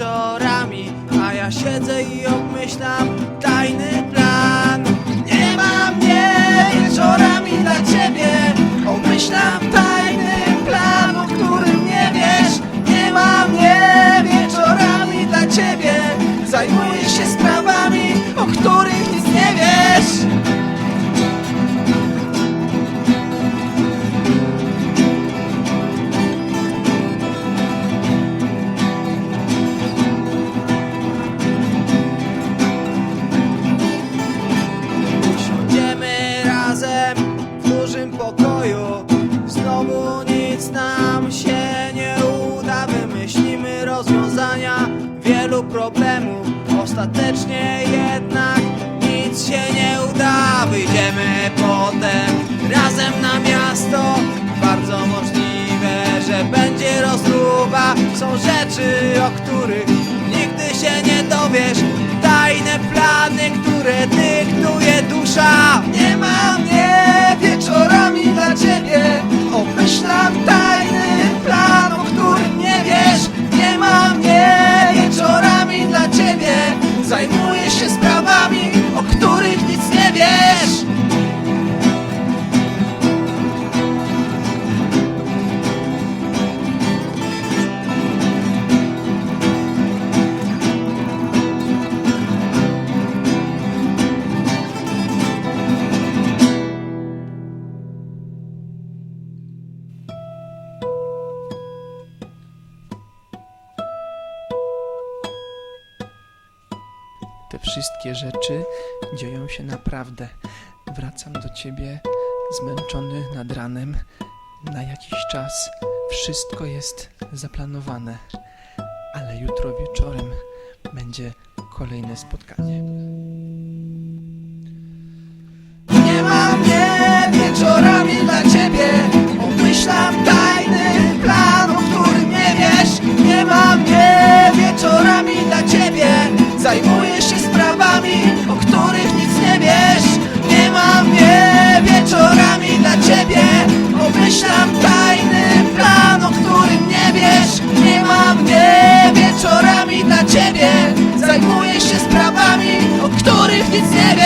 wieczorami, a ja siedzę i obmyślam. Ostatecznie jednak nic się nie uda. Wyjdziemy potem razem na miasto. Bardzo możliwe, że będzie rozruba. Są rzeczy, o których nigdy się nie dowiesz. wszystkie rzeczy dzieją się naprawdę. Wracam do ciebie zmęczony nad ranem na jakiś czas. Wszystko jest zaplanowane, ale jutro wieczorem będzie kolejne spotkanie. you said